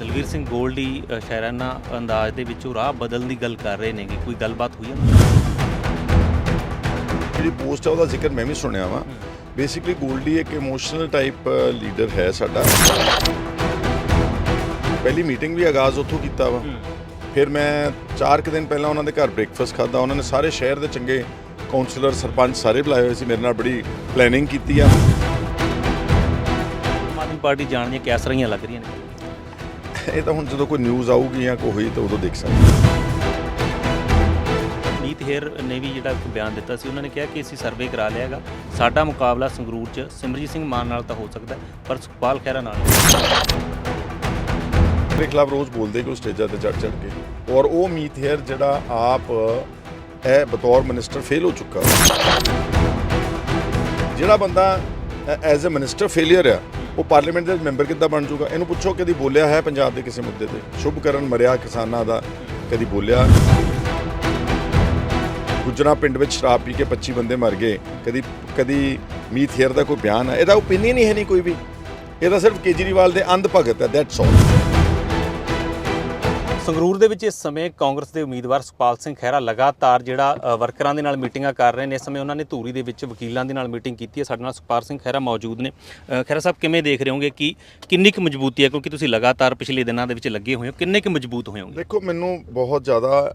ਦਲਵੀਰ ਸਿੰਘ ਗੋਲਡੀ ਅ, ਸ਼ਾਇਰਾਨਾ ਅੰਦਾਜ਼ ਦੇ ਵਿੱਚੋਂ ਰਾਹ ਬਦਲਣ ਦੀ ਗੱਲ ਕਰ ਰਹੇ ਨੇਗੇ। ਕੋਈ ਗੱਲਬਾਤ ਹੋਈ ਹੈ? ਜਿਹੜੀ ਪੋਸਟ ਹੈ ਉਹਦਾ ਜ਼ਿਕਰ ਮੈਂ ਵੀ ਸੁਣਿਆ ਵਾ। ਬੇਸਿਕਲੀ ਗੋਲਡੀ ਇੱਕ ਇਮੋਸ਼ਨਲ ਟਾਈਪ ਲੀਡਰ ਹੈ ਸਾਡਾ। ਪਹਿਲੀ ਮੀਟਿੰਗ ਵੀ ਆਗਾਜ਼ ਉੱਥੋਂ ਕੀਤਾ ਵਾ। ਫਿਰ ਮੈਂ 4 ਕੁ ਦਿਨ ਪਹਿਲਾਂ ਉਹਨਾਂ ਦੇ ਘਰ ਬ੍ਰੇਕਫਾਸਟ ਖਾਦਾ ਉਹਨਾਂ ਨੇ ਸਾਰੇ ਸ਼ਹਿਰ ਦੇ ਚੰਗੇ ਕਾਉਂਸਲਰ ਸਰਪੰਚ ਸਾਰੇ ਬੁਲਾਏ ਹੋਏ ਸੀ। ਮੇਰੇ ਨਾਲ ਬੜੀ ਪਲੈਨਿੰਗ ਕੀਤੀ ਆ। ਆਮ ਆਦਮੀ ਪਾਰਟੀ ਜਾਣ ਦੀਆਂ ਕਿਆਸ ਰਹੀਆਂ ਲੱਗ ਰਹੀਆਂ ਨੇ। ਇਹ ਤਾਂ ਹੁਣ ਜਦੋਂ ਕੋਈ ਨਿਊਜ਼ ਆਊਗੀ ਜਾਂ ਕੋਈ ਹੋਈ ਤਾਂ ਉਦੋਂ ਦੇਖ ਸਕਦੇ ਨੀਤ ਹੇਰ ਨੇ ਵੀ ਜਿਹੜਾ ਇੱਕ ਬਿਆਨ ਦਿੱਤਾ ਸੀ ਉਹਨਾਂ ਨੇ ਕਿਹਾ ਕਿ ਅਸੀਂ ਸਰਵੇ ਕਰਾ ਲਿਆ ਹੈਗਾ। ਸਾਡਾ ਮੁਕਾਬਲਾ ਸੰਗਰੂਰ 'ਚ ਸਿਮਰਜੀਤ ਸਿੰਘ ਮਾਨ ਨਾਲ ਤਾਂ ਹੋ ਸਕਦਾ ਪਰ ਸੁਖਪਾਲ ਖਹਿਰਾ ਨਾਲ। ਮੇਰੇ ਖਿਲਾਫ ਰੋਜ਼ ਬੋਲਦੇ ਕਿ ਉਹ ਸਟੇਜਾਂ ਤੇ ਚੜ ਚੜ ਕੇ। ਔਰ ਉਹ ਮੀਤ ਹੇਅਰ ਜਿਹੜਾ ਆਪ ਹੈ ਬਤੌਰ ਮਿਨਿਸਟਰ ਫੇਲ ਹੋ ਚੁੱਕਾ। ਜਿਹੜਾ ਬੰਦਾ ਐਜ਼ ਅ ਮਿਨਿਸਟਰ ਫੇਲਿਅਰ ਆ ਉਹ ਪਾਰਲੀਮੈਂਟ ਦੇ ਮੈਂਬਰ ਕਿੱਦਾਂ ਬਣ ਜਾਊਗਾ? ਇਹਨੂੰ ਪੁੱਛੋ ਕਦੀ ਬੋਲਿਆ ਹੈ ਪੰਜਾਬ ਦੇ ਕਿਸੇ ਮੁੱਦੇ ਤੇ? ਸ਼ੁਭ ਕਰਨ ਮਰਿਆ ਕਿਸਾਨਾਂ ਦਾ ਕਦੀ ਬੋਲਿਆ। ਗੁਜਰਾ ਪਿੰਡ ਵਿੱਚ ਸ਼ਰਾਬ ਪੀ ਕੇ 25 ਬੰਦੇ ਮਰ ਗਏ। ਕਦੀ ਕਦੀ ਮੀਤ ਹੇਅਰ ਦਾ ਕੋਈ ਬਿਆਨ ਹੈ? ਇਹਦਾ ਓਪੀਨੀਅਨ ਹੀ ਹੈ ਨਹੀਂ ਕੋਈ ਵੀ। ਇਹ ਤਾਂ ਸਿਰਫ ਕੇਜਰੀਵਾਲ ਦੇ ਅੰਧ ਭਗਤ ਹੈ ਦੈਟਸ ਆਲ ਸੰਗਰੂਰ ਦੇ ਵਿੱਚ ਇਸ ਸਮੇਂ ਕਾਂਗਰਸ ਦੇ ਉਮੀਦਵਾਰ ਸੁਖਪਾਲ ਸਿੰਘ ਖਹਿਰਾ ਲਗਾਤਾਰ ਜਿਹੜਾ ਵਰਕਰਾਂ ਦੇ ਨਾਲ ਮੀਟਿੰਗਾਂ ਕਰ ਰਹੇ ਨੇ। ਇਸ ਸਮੇਂ ਉਹਨਾਂ ਨੇ ਧੂਰੀ ਦੇ ਵਿੱਚ ਵਕੀਲਾਂ ਦੇ ਨਾਲ ਮੀਟਿੰਗ ਕੀਤੀ ਹੈ। ਸਾਡੇ ਨਾਲ ਸੁਖਪਾਲ ਸਿੰਘ ਖਹਿਰਾ ਮੌਜੂਦ ਨੇ। ਖਹਿਰਾ ਸਾਹਿਬ, ਕਿਵੇਂ ਦੇਖ ਰਹੇ ਹੋਗੇ ਕਿ ਕਿੰਨੀ ਕੁ ਮਜ਼ਬੂਤੀ ਹੈ? ਕਿਉਂਕਿ ਤੁਸੀਂ ਲਗਾਤਾਰ ਪਿਛਲੇ ਦਿਨਾਂ ਦੇ ਵਿੱਚ ਲੱਗੇ ਹੋਏ ਹੋ। ਕਿੰਨੇ ਕੁ ਮਜ਼ਬੂਤ ਹੋਏ ਹੋਗੇ? ਦੇਖੋ, ਮੈਨੂੰ ਬਹੁਤ ਜ਼ਿਆਦਾ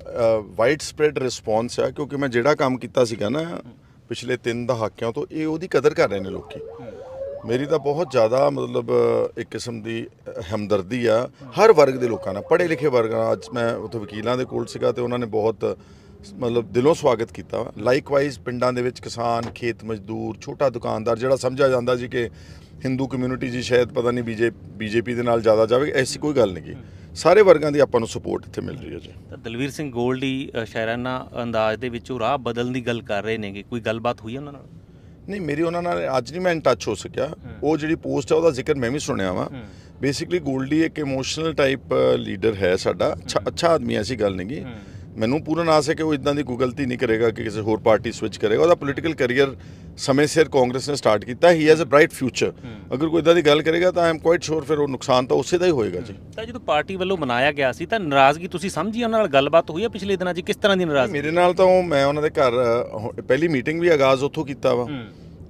ਵਾਈਡ ਸਪਰੈਡ ਰਿਸਪੌਂਸ ਹੈ ਕਿਉਂਕਿ ਮੈਂ ਜਿਹੜਾ ਕੰਮ ਕੀਤਾ ਸੀਗਾ ਨਾ, ਪਿਛਲੇ 3 ਦਹਾਕਿਆਂ ਤੋਂ, ਇਹ ਉਹਦੀ ਕਦਰ ਕਰ ਰਹੇ ਨੇ ਲੋਕੀ। ਮੇਰੀ ਤਾਂ ਬਹੁਤ ਜ਼ਿਆਦਾ ਮਤਲਬ ਇੱਕ ਕਿਸਮ ਦੀ ਹਮਦਰਦੀ ਆ ਹਰ ਵਰਗ ਦੇ ਲੋਕਾਂ ਨਾਲ। ਪੜ੍ਹੇ ਲਿਖੇ ਵਰਗ ਨਾਲ ਅੱਜ ਮੈਂ ਉੱਥੇ ਵਕੀਲਾਂ ਦੇ ਕੋਲ ਸੀਗਾ ਤੇ ਉਹਨਾਂ ਨੇ ਬਹੁਤ ਮਤਲਬ ਦਿਲੋਂ ਸਵਾਗਤ ਕੀਤਾ। ਲਾਈਕਵਾਈਜ਼ ਪਿੰਡਾਂ ਦੇ ਵਿੱਚ ਕਿਸਾਨ ਖੇਤ ਮਜ਼ਦੂਰ ਛੋਟਾ ਦੁਕਾਨਦਾਰ ਜਿਹੜਾ ਸਮਝਿਆ ਜਾਂਦਾ ਜੀ ਕਿ ਹਿੰਦੂ ਕਮਿਊਨਿਟੀ ਜੀ ਸ਼ਾਇਦ ਪਤਾ ਨਹੀਂ ਬੀਜੇ ਬੀਜੇਪੀ ਦੇ ਨਾਲ ਜ਼ਿਆਦਾ ਜਾਵੇ ਐਸੀ ਕੋਈ ਗੱਲ ਨਹੀਂ ਗੀ। ਸਾਰੇ ਵਰਗਾਂ ਦੀ ਆਪਾਂ ਨੂੰ ਸਪੋਰਟ ਇੱਥੇ ਮਿਲ ਰਹੀ ਹੈ ਜੀ। ਤਾਂ ਦਲਵੀਰ ਸਿੰਘ ਗੋਲਡੀ ਅ, ਸ਼ਾਇਰਾਨਾ ਅੰਦਾਜ਼ ਦੇ ਵਿੱਚੋਂ ਰਾਹ ਬਦਲਣ ਦੀ ਗੱਲ ਕਰ ਰਹੇ ਨੇਗੇ। ਕੋਈ ਗੱਲਬਾਤ ਹੋਈ ਹੈ ਉਹਨਾਂ ਨਾਲ? ਨਹੀਂ ਮੇਰੀ ਉਹਨਾਂ ਨਾਲ ਅੱਜ ਨਹੀਂ ਮੈਂ ਇਨ ਟੱਚ ਹੋ ਸਕਿਆ। ਉਹ ਜਿਹੜੀ ਪੋਸਟ ਹੈ ਉਹਦਾ ਜ਼ਿਕਰ ਮੈਂ ਵੀ ਸੁਣਿਆ ਵਾ। ਬੇਸਿਕਲੀ ਗੋਲਡੀ ਇੱਕ ਇਮੋਸ਼ਨਲ ਟਾਈਪ ਲੀਡਰ ਹੈ ਸਾਡਾ। ਅੱਛਾ ਅੱਛਾ ਆਦਮੀ ਐਸੀ ਗੱਲ ਨਹੀਂ ਗੀ। ਮੈਨੂੰ ਪੂਰਨ ਆਸ ਹੈ ਕਿ ਉਹ ਇਦਾਂ ਦੀ ਕੋਈ ਗਲਤੀ ਨਹੀਂ ਕਰੇਗਾ ਕਿ ਕਿਸੇ ਹੋਰ ਪਾਰਟੀ ਸਵਿਚ ਕਰੇਗਾ। ਉਹਦਾ ਪੋਲੀਟੀਕਲ ਕੈਰੀਅਰ ਸਮੇਂ ਸਿਰ ਕਾਂਗਰਸ ਨੇ ਸਟਾਰਟ ਕੀਤਾ। He has a bright future ਅਗਰ ਕੋਈ ਇਦਾਂ ਦੀ ਗੱਲ ਕਰੇਗਾ ਤਾਂ ਆਈ ਐਮ ਕੁਆਇਟ ਸ਼ੋਰ ਫਿਰ ਉਹ ਨੁਕਸਾਨ ਤਾਂ ਉਸੇ ਦਾ ਹੀ ਹੋਏਗਾ ਜੀ। ਤਾਂ ਜਦੋਂ ਪਾਰਟੀ ਵੱਲੋਂ ਮਨਾਇਆ ਗਿਆ ਸੀ ਤਾਂ ਨਾਰਾਜ਼ਗੀ ਤੁਸੀਂ ਸਮਝੀ ਉਹਨਾਂ ਨਾਲ ਗੱਲਬਾਤ ਹੋਈ ਹੈ ਪਿਛਲੇ ਦਿਨਾਂ 'ਚ? ਕਿਸ ਤਰ੍ਹਾਂ ਦੀ ਨਾਰਾਜ਼ਗੀ? ਮੇਰੇ ਨਾਲ ਤਾਂ ਉਹ ਮੈਂ ਉਹਨਾਂ ਦੇ ਘਰ ਪਹਿਲੀ ਮੀਟਿੰਗ ਵੀ ਆਗਾਜ਼ ਉੱਥੋਂ ਕੀਤਾ ਵਾ।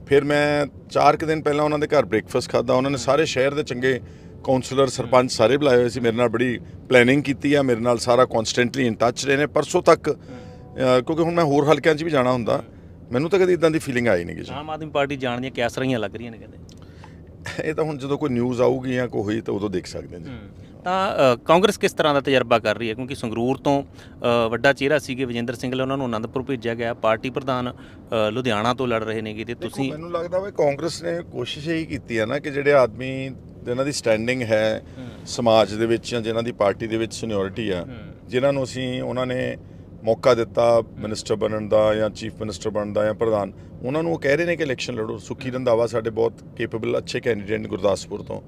ਫਿਰ ਮੈਂ 4 ਕੁ ਦਿਨ ਪਹਿਲਾਂ ਉਹਨਾਂ ਦੇ ਘਰ ਬ੍ਰੇਕਫਾਸਟ ਖਾਦਾ ਉਹਨਾਂ ਨੇ ਸਾਰੇ ਸ਼ਹਿਰ ਦੇ ਚੰਗੇ ਕਾਉਂਸਲਰ ਸਰਪੰਚ ਸਾਰੇ ਬੁਲਾਏ ਹੋਏ ਸੀ ਮੇਰੇ ਨਾਲ ਬੜੀ ਪਲੈਨਿੰਗ ਕੀਤੀ ਆ ਮੇਰੇ ਨਾਲ ਸਾਰਾ ਕਨਸਟੈਂਟਲੀ ਇਨ ਟੱਚ ਰਹੇ ਨੇ। ਪਰਸੋਂ ਤੱਕ ਕਿਉਂਕਿ ਹੁਣ ਮੈਂ ਹੋਰ ਹਲਕਿਆਂ 'ਚ ਵੀ ਜਾਣਾ ਹੁੰਦਾ ਮੈਨੂੰ ਤਾਂ ਕਦੀ ਇਦਾਂ ਦੀ ਫੀਲਿੰਗ ਆਈ ਨਹੀਂ ਜੀ। ਆਮ ਆਦਮੀ ਪਾਰਟੀ ਜਾਣ ਦੀਆਂ ਕਿਆਸ ਰਹੀਆਂ ਲੱਗ ਰਹੀਆਂ ਨੇ ਕਹਿੰਦੇ। ਇਹ ਤਾਂ ਹੁਣ ਜਦੋਂ ਕੋਈ ਨਿਊਜ਼ ਆਊਗੀ ਜਾਂ ਕੋਈ ਹੋਈ ਤਾਂ ਉਦੋਂ ਦੇਖ ਸਕਦੇ ਹਾਂ ਜੀ। ਤਾਂ ਕਾਂਗਰਸ ਕਿਸ ਤਰ੍ਹਾਂ ਦਾ ਤਜਰਬਾ ਕਰ ਰਹੀ ਹੈ? ਕਿਉਂਕਿ ਸੰਗਰੂਰ ਤੋਂ ਵੱਡਾ ਚਿਹਰਾ ਸੀਗੇ ਵਿਜੇਂਦਰ ਸਿੰਘਲਾ ਉਹਨਾਂ ਨੂੰ ਆਨੰਦਪੁਰ ਭੇਜਿਆ ਗਿਆ। ਪਾਰਟੀ ਪ੍ਰਧਾਨ ਲੁਧਿਆਣਾ ਤੋਂ ਲੜ ਰਹੇ ਨੇਗੇ ਤੇ ਤੁਸੀਂ ਮੈਨੂੰ ਲੱਗਦਾ ਵਾ ਕਾਂਗਰਸ ਨੇ ਕੋਸ਼ਿਸ਼ ਇਹੀ ਕੀਤੀ ਹੈ ਨਾ ਕਿ ਜਿਹੜੇ ਆਦਮੀ ਜਿਨ੍ਹਾਂ ਦੀ ਸਟੈਂਡਿੰਗ ਹੈ ਸਮਾਜ ਦੇ ਵਿੱਚ ਜਾਂ ਜਿਨ੍ਹਾਂ ਦੀ ਪਾਰਟੀ ਦੇ ਵਿੱਚ ਸੀਨੀਅਰਿਟੀ ਆ ਜਿਨ੍ਹਾਂ ਨੂੰ ਅਸੀਂ ਉਹਨਾਂ ਨੇ ਮੌਕਾ ਦਿੱਤਾ ਮਿਨਿਸਟਰ ਬਣਨ ਦਾ ਜਾਂ ਚੀਫ ਮਿਨਿਸਟਰ ਬਣਨ ਦਾ ਜਾਂ ਪ੍ਰਧਾਨ ਉਹਨਾਂ ਨੂੰ ਉਹ ਕਹਿ ਰਹੇ ਨੇ ਕਿ ਇਲੈਕਸ਼ਨ ਲੜੋ। ਸੁਖੀ ਰੰਧਾਵਾ ਸਾਡੇ ਬਹੁਤ ਕੇਪੇਬਲ ਅੱਛੇ ਕੈਂਡੀਡੇਟ ਗੁਰਦਾਸਪੁਰ ਤੋਂ।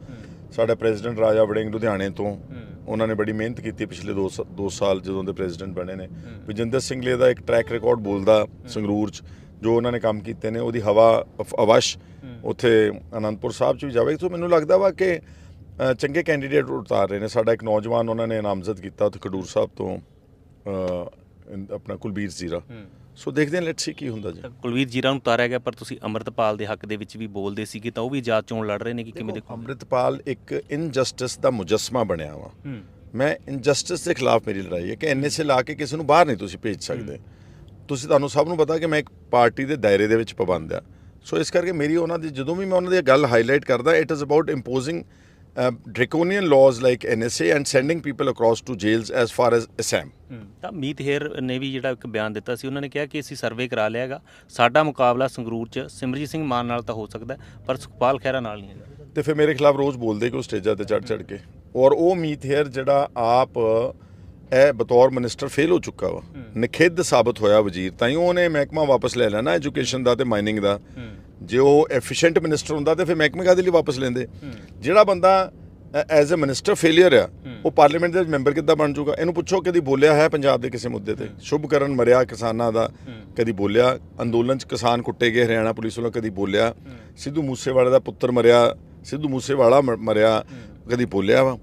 ਸਾਡਾ ਪ੍ਰੈਜ਼ੀਡੈਂਟ ਰਾਜਾ ਵੜਿੰਗ ਲੁਧਿਆਣੇ ਤੋਂ। ਉਹਨਾਂ ਨੇ ਬੜੀ ਮਿਹਨਤ ਕੀਤੀ ਪਿਛਲੇ 2 2 ਸਾਲ ਜਦੋਂ ਦੇ ਪ੍ਰੈਜ਼ੀਡੈਂਟ ਬਣੇ ਨੇ। ਵਿਜੇਂਦਰ ਸਿੰਘਲੇ ਦਾ ਇੱਕ ਟਰੈਕ ਰਿਕਾਰਡ ਬੋਲਦਾ ਸੰਗਰੂਰ ਚ। ਜੋ ਉਹਨਾਂ ਨੇ ਕੰਮ ਕੀਤੇ ਨੇ ਉਹਦੀ ਹਵਾ ਅਵਸ਼ ਉੱਥੇ ਅਨੰਦਪੁਰ ਸਾਹਿਬ ਚ ਵੀ ਜਾਵੇ। ਸੋ ਮੈਨੂੰ ਲੱਗਦਾ ਵਾ ਕਿ ਚੰਗੇ ਕੈਂਡੀਡੇਟ ਉਤਾਰ ਰਹੇ ਨੇ। ਸਾਡਾ ਇੱਕ ਨੌਜਵਾਨ ਉਹਨਾਂ ਨੇ ਨਾਮਜ਼ਦ ਕੀਤਾ ਉੱਥੇ ਖਡੂਰ ਸਾਹਿਬ ਤੋਂ ਆਪਣਾ ਕੁਲਬੀਰ ਜ਼ੀਰਾ। ਸੋ ਦੇਖਦੇ ਹਾਂ ਲੈਟਸ ਸੀ ਕੀ ਹੁੰਦਾ ਜੀ। ਕੁਲਵੀਰ ਜੀਰਾ ਨੂੰ ਉਤਾਰਿਆ ਗਿਆ ਪਰ ਤੁਸੀਂ ਅਮਰਤਪਾਲ ਦੇ ਹੱਕ ਦੇ ਵਿੱਚ ਵੀ ਬੋਲਦੇ ਸੀਗੇ ਤਾਂ ਉਹ ਵੀ ਆਜ਼ਾਦ ਚੋਣ ਲੜ ਰਹੇ ਨੇ ਕਿ ਕਿਵੇਂ ਦੇਖੋ ਅੰਮ੍ਰਿਤਪਾਲ ਇੱਕ ਇਨਜਸਟਿਸ ਦਾ ਮੁਜੱਸਮਾ ਬਣਿਆ ਵਾ। ਮੈਂ ਇਨਜਸਟਿਸ ਦੇ ਖਿਲਾਫ ਮੇਰੀ ਲੜਾਈ ਹੈ ਕਿ ਐਨਐਸਏ ਲਾ ਕੇ ਕਿਸੇ ਨੂੰ ਬਾਹਰ ਨਹੀਂ ਤੁਸੀਂ ਭੇਜ ਸਕਦੇ। ਤੁਸੀਂ ਤੁਹਾਨੂੰ ਸਭ ਨੂੰ ਪਤਾ ਕਿ ਮੈਂ ਇੱਕ ਪਾਰਟੀ ਦੇ ਦਾਇਰੇ ਦੇ ਵਿੱਚ ਪਾਬੰਦ ਆ। ਸੋ ਇਸ ਕਰਕੇ ਮੇਰੀ ਉਹਨਾਂ ਦੀ ਜਦੋਂ ਵੀ ਮੈਂ ਉਹਨਾਂ ਦੀ ਗੱਲ ਹਾਈਲਾਈਟ ਕਰਦਾ it is about imposing draconian laws like NSA and sending people across to jails as far as Assam. ਤਾਂ ਮੀਤ ਹੇਰ ਨੇ ਵੀ ਜਿਹੜਾ ਇੱਕ ਬਿਆਨ ਦਿੱਤਾ ਸੀ ਉਹਨਾਂ ਨੇ ਕਿਹਾ ਕਿ ਅਸੀਂ ਸਰਵੇ ਕਰਾ ਲਿਆ ਹੈਗਾ। ਸਾਡਾ ਮੁਕਾਬਲਾ ਸੰਗਰੂਰ 'ਚ ਸਿਮਰਜੀਤ ਸਿੰਘ ਮਾਨ ਨਾਲ ਤਾਂ ਹੋ ਸਕਦਾ ਹੈ, ਪਰ ਸੁਖਪਾਲ ਖਹਿਰਾ ਨਾਲ ਨਹੀਂ ਹੈਗਾ। ਤੇ ਫਿਰ ਮੇਰੇ ਖਿਲਾਫ ਰੋਜ਼ ਬੋਲਦੇ ਕਿ ਉਹ ਸਟੇਜਾਂ ਤੇ ਚੜ ਚੜ ਕੇ। ਔਰ ਉਹ ਮੀਤ ਹੇਅਰ ਜਿਹੜਾ ਆਪ ਇਹ ਬਤੌਰ ਮਿਨਿਸਟਰ ਫੇਲ ਹੋ ਚੁੱਕਾ ਵਾ। ਨਖਿੱਧ ਸਾਬਤ ਹੋਇਆ ਵਜ਼ੀਰ। ਤਾਂ ਹੀ ਉਹਨੇ ਮਹਿਕਮਾ ਵਾਪਸ ਲੈ ਲੈਣਾ ਐਜੂਕੇਸ਼ਨ ਦਾ ਤੇ ਮਾਈਨਿੰਗ ਦਾ। ਜੇ ਉਹ ਐਫੀਸ਼ੀਐਂਟ ਮਿਨਿਸਟਰ ਹੁੰਦਾ ਤੇ ਫਿਰ ਮਹਿਕਮੇ ਕਾਹਦੇ ਲਈ ਵਾਪਸ ਲੈਂਦੇ? ਜਿਹੜਾ ਬੰਦਾ ਐਜ਼ ਅ ਮਿਨਿਸਟਰ ਫੇਲਿਅਰ ਆ ਉਹ ਪਾਰਲੀਮੈਂਟ ਦੇ ਮੈਂਬਰ ਕਿੱਦਾਂ ਬਣ ਜਾਊਗਾ? ਇਹਨੂੰ ਪੁੱਛੋ ਕਦੀ ਬੋਲਿਆ ਹੈ ਪੰਜਾਬ ਦੇ ਕਿਸੇ ਮੁੱਦੇ ਤੇ? ਸ਼ੁਭ ਕਰਨ ਮਰਿਆ ਕਿਸਾਨਾਂ ਦਾ। ਕਦੀ ਬੋਲਿਆ ਅੰਦੋਲਨ ਚ ਕਿਸਾਨ ਕੁੱਟੇ ਗਏ ਹਰਿਆਣਾ ਪੁਲਿਸ ਵੱਲੋਂ ਕਦੀ ਬੋਲਿਆ। ਸਿੱਧੂ ਮੂਸੇਵਾਲੇ ਦਾ ਪੁੱਤਰ ਮਰਿਆ ਸਿੱਧੂ ਮੂਸੇਵਾਲਾ ਮਰਿਆ। ਕਦੀ ਬੋਲਿਆ ਵਾ।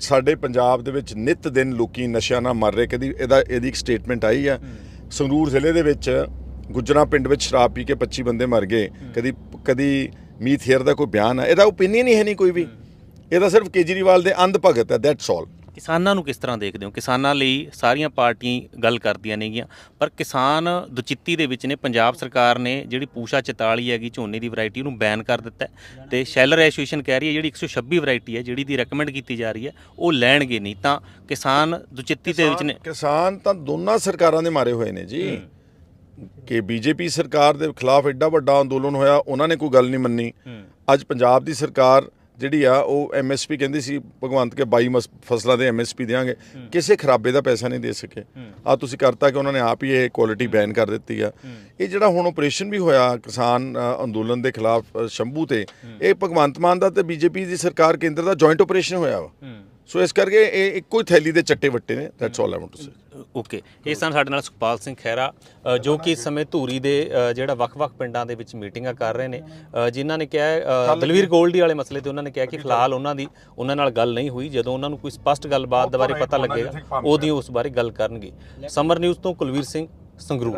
ਸਾਡੇ ਪੰਜਾਬ ਦੇ ਵਿੱਚ ਨਿਤ ਦਿਨ ਲੋਕੀ ਨਸ਼ਿਆਂ ਨਾਲ ਮਰ ਰਹੇ ਕਦੀ ਇਹਦਾ ਇਹਦੀ ਇੱਕ ਸਟੇਟਮੈਂਟ ਆਈ ਆ ਸੰਗਰੂਰ ਜ਼ਿਲ੍ਹੇ ਦੇ ਵਿੱਚ ਗੁਜਰਾ ਪਿੰਡ ਵਿੱਚ ਸ਼ਰਾਬ ਪੀ ਕੇ 25 ਬੰਦੇ ਮਰ ਗਏ। ਕਦੀ ਕਦੀ ਮੀਤ ਹੇਅਰ ਦਾ ਕੋਈ ਬਿਆਨ ਹੈ। ਇਹਦਾ ਓਪੀਨੀਅਨ ਹੀ ਹੈ ਨਹੀਂ ਕੋਈ ਵੀ। ਇਹਦਾ ਸਿਰਫ ਕੇਜਰੀਵਾਲ ਦੇ ਅੰਧ ਭਗਤ ਹੈ ਦੈਟਸ ਆਲ ਕਿਸਾਨਾਂ ਨੂੰ ਕਿਸ ਤਰ੍ਹਾਂ ਦੇਖਦੇ ਹੋ? ਕਿਸਾਨਾਂ ਲਈ ਸਾਰੀਆਂ ਪਾਰਟੀਆਂ ਗੱਲ ਕਰਦੀਆਂ ਨੇਗੀਆਂ ਪਰ ਕਿਸਾਨ ਦੁਚਿੱਤੀ ਦੇ ਵਿੱਚ ਨੇ। ਪੰਜਾਬ ਸਰਕਾਰ ਨੇ ਜਿਹੜੀ ਪੂਸ਼ਾ 44 ਹੈਗੀ ਝੋਨੇ ਦੀ ਵੈਰਾਈਟੀ ਉਹਨੂੰ ਬੈਨ ਕਰ ਦਿੱਤਾ ਤੇ ਸ਼ੈਲਰ ਐਸੋਸੀਏਸ਼ਨ ਕਹਿ ਰਹੀ ਹੈ ਜਿਹੜੀ 126 ਵੈਰਾਈਟੀ ਹੈ ਜਿਹੜੀ ਦੀ ਰეკਮੈਂਡ ਕੀਤੀ ਜਾ ਰਹੀ ਹੈ ਉਹ ਲੈਣਗੇ ਨਹੀਂ। ਤਾਂ ਕਿਸਾਨ ਦੁਚਿੱਤੀ ਦੇ ਵਿੱਚ ਨੇ ਕਿਸਾਨ ਤਾਂ ਦੋਨਾਂ ਸਰਕਾਰਾਂ ਦੇ ਮਾਰੇ ਹੋਏ ਨੇ ਜੀ। ਕਿ ਬੀਜੇਪੀ ਸਰਕਾਰ ਦੇ ਖਿਲਾਫ ਐਡਾ ਵੱਡਾ ਅੰਦੋਲਨ ਹੋਇਆ ਉਹਨਾਂ ਨੇ ਕੋਈ ਗੱਲ ਨਹੀਂ ਮੰਨੀ। ਅੱਜ ਪੰਜਾਬ ਦੀ ਸਰਕਾਰ ਜਿਹੜੀ ਆ ਉਹ ਐਮਐਸਪੀ ਕਹਿੰਦੀ ਸੀ ਭਗਵੰਤ ਕੇ 22 ਮਸ- ਫਸਲਾਂ ਦੇ ਐਮਐਸਪੀ ਦੇਾਂਗੇ ਕਿਸੇ ਖਰਾਬੇ ਦਾ ਪੈਸਾ ਨਹੀਂ ਦੇ ਸਕੇ। ਆ ਤੁਸੀਂ ਕਰਤਾ ਕਿ ਉਹਨਾਂ ਨੇ ਆਪ ਹੀ ਇਹ ਕੁਆਲਿਟੀ ਬੈਨ ਕਰ ਦਿੱਤੀ ਆ। ਇਹ ਜਿਹੜਾ ਹੁਣ ਆਪਰੇਸ਼ਨ ਵੀ ਹੋਇਆ ਕਿਸਾਨ ਅੰਦੋਲਨ ਦੇ ਖਿਲਾਫ ਸ਼ੰਭੂ ਤੇ ਇਹ ਭਗਵੰਤ ਮਾਨ ਦਾ ਤੇ ਬੀਜੇਪੀ ਦੀ ਸਰਕਾਰ ਕੇਂਦਰ ਦਾ ਜੁਆਇੰਟ ਆਪਰੇਸ਼ਨ ਹੋਇਆ ਵਾ। ਸੋ ਇਸ ਕਰਕੇ ਇਹ ਇੱਕੋ ਹੀ ਥੈਲੀ ਦੇ ਚੱਟੇ ਵੱਟੇ ਨੇ that's all I want to say okay ਇਹ ਸਨ ਸਾਡੇ ਨਾਲ ਸੁਖਪਾਲ ਸਿੰਘ ਖਹਿਰਾ ਅ, ਜੋ ਕਿ ਇਸ ਸਮੇਂ ਧੂਰੀ ਦੇ ਜਿਹੜਾ ਵੱਖ-ਵੱਖ ਪਿੰਡਾਂ ਦੇ ਵਿੱਚ ਮੀਟਿੰਗਾਂ ਕਰ ਰਹੇ ਨੇ। ਜਿਨ੍ਹਾਂ ਨੇ ਕਿਹਾ ਦਲਵੀਰ ਗੋਲਡੀ ਵਾਲੇ ਮਸਲੇ ਤੇ ਉਹਨਾਂ ਨੇ ਕਿਹਾ ਕਿ ਫਿਲਹਾਲ ਉਹਨਾਂ ਦੀ ਉਹਨਾਂ ਨਾਲ ਗੱਲ ਨਹੀਂ ਹੋਈ। ਜਦੋਂ ਉਹਨਾਂ ਨੂੰ ਕੋਈ ਸਪਸ਼ਟ ਗੱਲਬਾਤ ਬਾਰੇ ਪਤਾ ਲੱਗੇਗਾ ਉਹਦੀ ਉਸ ਬਾਰੇ ਗੱਲ ਕਰਨਗੇ। ਸਮਰ ਨਿਊਜ਼ ਤੋਂ ਕੁਲਵੀਰ ਸਿੰਘ ਸੰਗਰੂਰ।